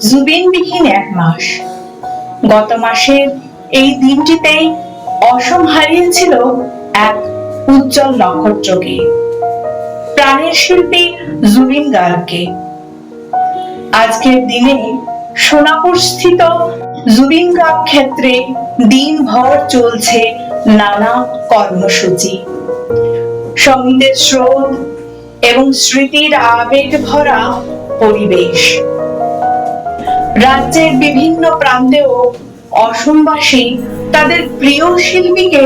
জুবিনবিহীন এক মাস। গত মাসের এই দিনটিতেই অসম হারিয়েছিল এক উজ্জ্বল নক্ষত্রকে প্রাণের শিল্পী জুবিন গার্গকে। আজকের দিনে সোনাপুর স্থিত জুবিন গার্গ ক্ষেত্রে দিনভর চলছে নানা কর্মসূচি। সঙ্গীতের স্রোত এবং স্মৃতির আবেগ ভরা পরিবেশ। রাজ্যের বিভিন্ন প্রান্তেও অসমবাসী তাদের প্রিয় শিল্পীকে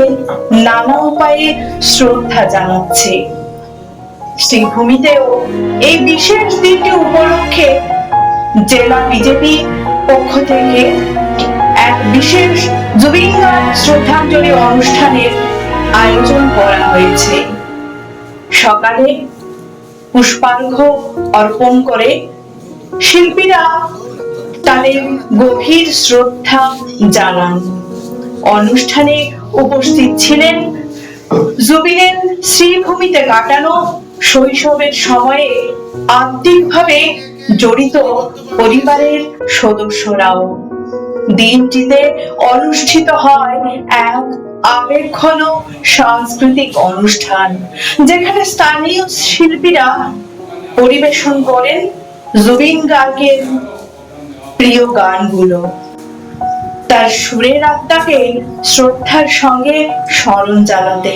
নানা উপায়ে শ্রদ্ধা জানাচ্ছে। শ্রীভূমিতেও এই বিশেষ দিনটি উপলক্ষে জেলা বিজেপি পক্ষ থেকে এক বিশেষ জুবিন শ্রদ্ধাঞ্জলি অনুষ্ঠানের আয়োজন করা হয়েছে। সকালে পুষ্পার্ঘ অর্পণ করে শিল্পীরা তাদের গভীর শ্রদ্ধা জানান। অনুষ্ঠানে উপস্থিত ছিলেন জুবিনের শ্রীভূমিতে কাটানো শৈশবের সময়ে আত্মিকভাবে জড়িত পরিবারের সদস্যরাও। দিনটিতে অনুষ্ঠিত হয় এক আবেক্ষণ সাংস্কৃতিক অনুষ্ঠান, যেখানে স্থানীয় শিল্পীরা পরিবেশন করেন। জুবিন গার্গের প্রিয় গানগুলো। তার সুরের আত্মাকে শ্রদ্ধার সঙ্গে স্মরণ জানাতে।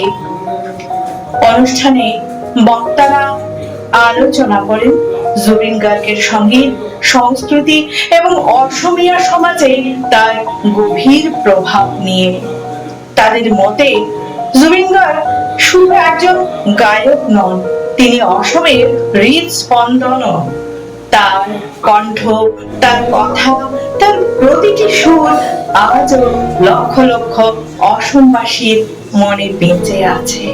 অনুষ্ঠানে বক্তারা আলোচনা করেন জুবিন গার্গের সংগীত সংস্কৃতি এবং অসমীয়া সমাজে তার গভীর প্রভাব নিয়ে। তাদের মতে, জুবিন গার্গ শুধু একজন গায়ক নন, তিনি অসমের হৃদস্পন্দনও তার কণ্ঠ তার কথা তার প্রতিটি সুর আজও লক্ষ লক্ষ অসমবাসীর মনে বেঁচে আছে।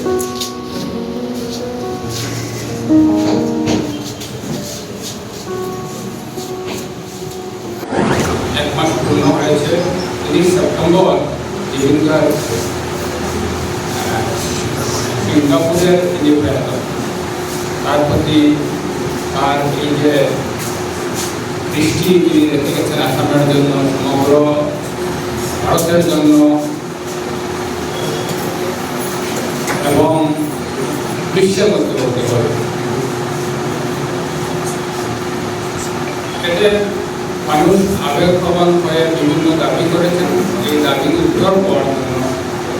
এক মাস পূর্ণ হয়েছে তিরিশ সেপ্টেম্বর জীবিকার সিঙ্গাপুরের যে প্রয়াত তার প্রতি তার এই যে দৃষ্টি তিনি রেখে গেছেন আসামের জন্য সমগ্র ভারতের জন্য বিশ্বের মধ্যে বলতে এতে মানুষ আবেগপ্রবণ হয়ে বিভিন্ন দাবি করেছেন। এই দাবির উত্তর পর